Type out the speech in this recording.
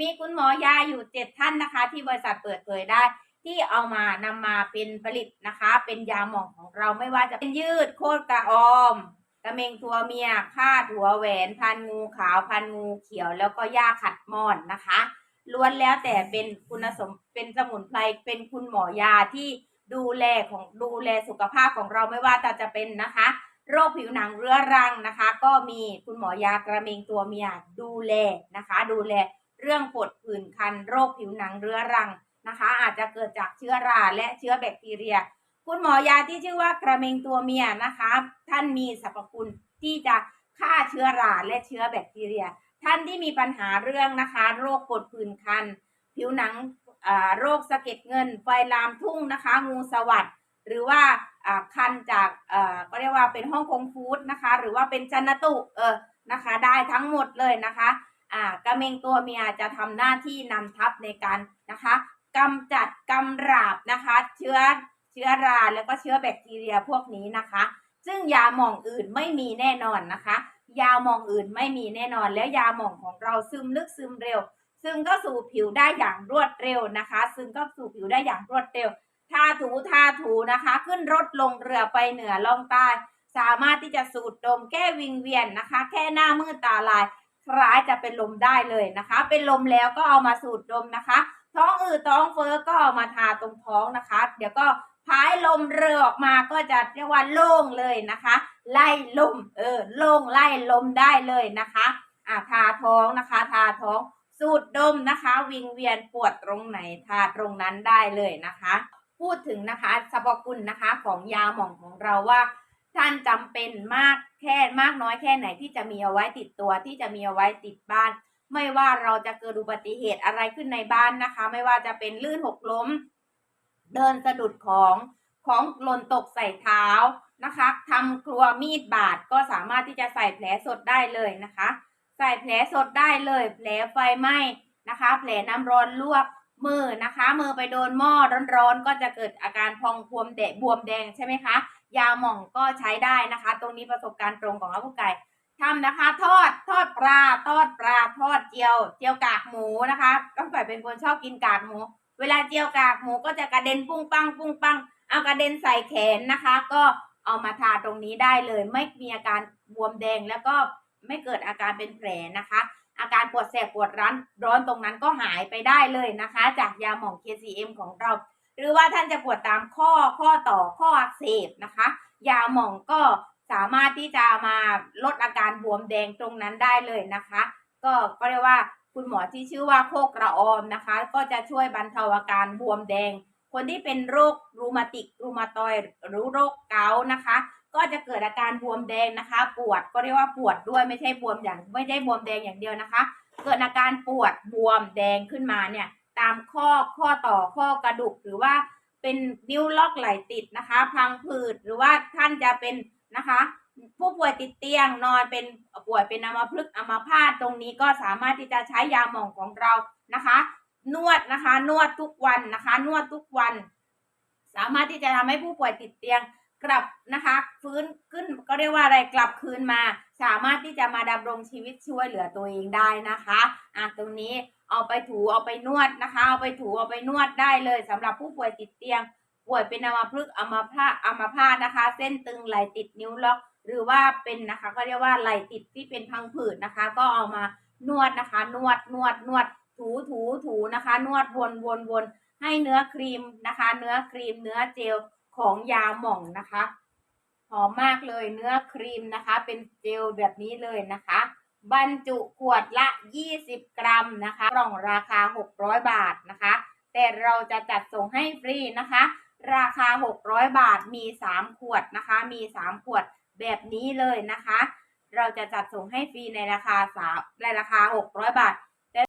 มีคุณหมอยาอยู่เจ็ดท่านนะคะ ที่บริษัทเปิดเผยได้ ที่เอามานำมาเป็นผลิตนะคะ เป็นยาหมองของเราไม่ว่าจะเป็นยืดโคตรกระออมกระเมงตัวเมียคาดหัวแหวน พันงูขาวพันงูเขียว แล้วก็หญ้าขัดมอนนะคะล้วนแล้วแต่เป็นคุณสมเป็นสมุนไพรเป็นคุณหมอยาที่ดูแลของดูแลสุขภาพของเราไม่ว่าจะจะเป็นนะคะ โรคผิวหนังเรื้อรังนะคะ ก็มีคุณหมอยากระเมงตัวเมียดูแลนะคะ ดูแล เรื่องปวดผื่นคันโรคผิวหนังเรื้อรังนะคะ อาจจะเกิดจากเชื้อราและเชื้อแบคทีเรีย คุณหมอยาที่ชื่อว่ากระเมงตัวเมียนะคะ ท่านมีสรรพคุณที่จะฆ่าเชื้อราและเชื้อแบคทีเรีย ท่านที่มีปัญหาเรื่องนะคะ โรคปวดผื่นคัน ผิวหนังโรคสะเก็ดเงินไฟลามทุ่งนะคะ งูสวัสดหรือว่าคันจากก็เรียกว่าเป็นห้องคงฟูดนะคะ หรือว่าเป็นจันตุเออนะคะ ได้ทั้งหมดเลยนะคะ อ่ากระเมงตัวเมียจะทำหน้าที่นำทัพในการนะคะกำจัดกำราบนะคะ เชื้อเชื้อราแล้วก็เชื้อแบคทีเรียพวกนี้นะคะ ซึ่งยาหม่องอื่นไม่มีแน่นอนนะคะ ยาหม่องอื่นไม่มีแน่นอน แล้วยาหม่องของเราซึมลึกซึมเร็ว ซึ่งก็สู่ผิวได้อย่างรวดเร็วนะคะ ซึ่งก็สู่ผิวได้อย่างรวดเร็วทาถูทาถูนะคะ ขึ้นรถลงเรือไปเหนือล่องใต้ สามารถที่จะสูดดมแก้วิงเวียนนะคะ แค่หน้ามืดตาลาย คล้ายจะเป็นลมได้เลยนะคะ เป็นลมแล้วก็เอามาสูดดมนะคะ ท้องอืดท้องเฟ้อก็เอามาทาตรงท้องนะคะ เดี๋ยวก็พายลมเรือออกมาก็จะเรียกว่าโล่งเลยนะคะ ไล่ลมเออโล่งไล่ลมได้เลยนะคะอ่าทาท้องนะคะ ทาท้องสูดดมนะคะ วิงเวียนปวดตรงไหนทาตรงนั้นได้เลยนะคะ พูดถึงนะคะสรรพคุณนะคะของยาหม่องของเราว่า ท่านจำเป็นมากแค่มากน้อยแค่ไหนที่จะมีเอาไว้ติดตัวที่จะมีเอาไว้ติดบ้าน ไม่ว่าเราจะเกิดอุบัติเหตุอะไรขึ้นในบ้านนะคะ ไม่ว่าจะเป็นลื่นหกล้ม เดินสะดุดของของหล่นตกใส่เท้านะคะทำครัวมีดบาดก็สามารถที่จะใส่แผลสดได้เลยนะคะ ใส่แผลสดได้เลย แผลไฟไหม้นะคะ แผลน้ำร้อนลวกมือนะคะ มือไปโดนหม้อร้อนๆก็จะเกิดอาการพองบวมแดงบวมแดงใช่ไหมคะ ยาหม่องก็ใช้ได้นะคะ ตรงนี้ประสบการณ์ตรงของอาผู้ไก่ทำนะคะ ทอดทอดปลาทอดปลาทอดเจียว เจียวกากหมูนะคะต้องไก่เป็นคนชอบกินกากหมู เวลาเจียวกากหมูก็จะกระเด็นปุ้งปังปุ้งปังเอากระเด็นใส่แขนนะคะ ก็เอามาทาตรงนี้ได้เลย ไม่มีอาการบวมแดงแล้วก็ไม่เกิดอาการเป็นแผลนะคะ อาการปวดแสบปวดร้อนร้อนตรงนั้นก็หายไปได้เลยนะคะ จากยาหม่อง KCM ของเรา หรือว่าท่านจะปวดตามข้อข้อต่อข้ออักเสบนะคะ ยาหม่องก็สามารถที่จะมาลดอาการบวมแดงตรงนั้นได้เลยนะคะ ก็ก็เรียกว่าคุณหมอที่ชื่อว่าโคกระออมนะคะ ก็จะช่วยบรรเทาอาการบวมแดง คนที่เป็นโรครูมาติกรูมาตอยหรือโรคเกาต์นะคะ ก็จะเกิดอาการบวมแดงนะคะ ปวดก็เรียกว่าปวดด้วยไม่ใช่บวมอย่างไม่ได้บวมแดงอย่างเดียวนะคะ เกิดอาการปวดบวมแดงขึ้นมาเนี่ย ตามข้อข้อต่อข้อกระดูกหรือว่าเป็นนิ้วล็อกไหลติดนะคะ พังผืดหรือว่าท่านจะเป็นนะคะ ผู้ป่วยติดเตียงนอนเป็นป่วยเป็นอัมพฤกษ์อัมพาตตรงนี้ก็สามารถที่จะใช้ยาหม่องของเรานะคะ นวดนะคะ นวดทุกวันนะคะ นวดทุกวัน สามารถที่จะทำให้ผู้ป่วยติดเตียง กลับนะคะฟื้นขึ้นก็เรียกว่าอะไรกลับคืนมา สามารถที่จะมาดำรงชีวิตช่วยเหลือตัวเองได้นะคะอะตรงนี้เอาไปถูเอาไปนวดนะคะ เอาไปถูเอาไปนวดได้เลยสำหรับผู้ป่วยติดเตียง ป่วยเป็นอัมพฤกษ์อัมพาตอัมพาตนะคะ เส้นตึงไหลติดนิ้วล็อก หรือว่าเป็นนะคะก็เรียกว่าไหลติดที่เป็นพังผืดนะคะ ก็เอามานวดนะคะ นวดนวดนวดถูถูถูนะคะ นวดวนวนวนให้เนื้อครีมนะคะ เนื้อครีมเนื้อเจล ของยาหม่องนะคะหอมมากเลยเนื้อครีมนะคะ เป็นเจลแบบนี้เลยนะคะ บรรจุขวดละ 20 กรัมนะคะกล่องราคา 600 บาทนะคะ แต่เราจะจัดส่งให้ฟรีนะคะ ราคา 600 บาทมี 3 ขวดนะคะ มี 3 ขวดแบบนี้เลยนะคะ เราจะจัดส่งให้ฟรีในราคาสาในราคา 600 บาท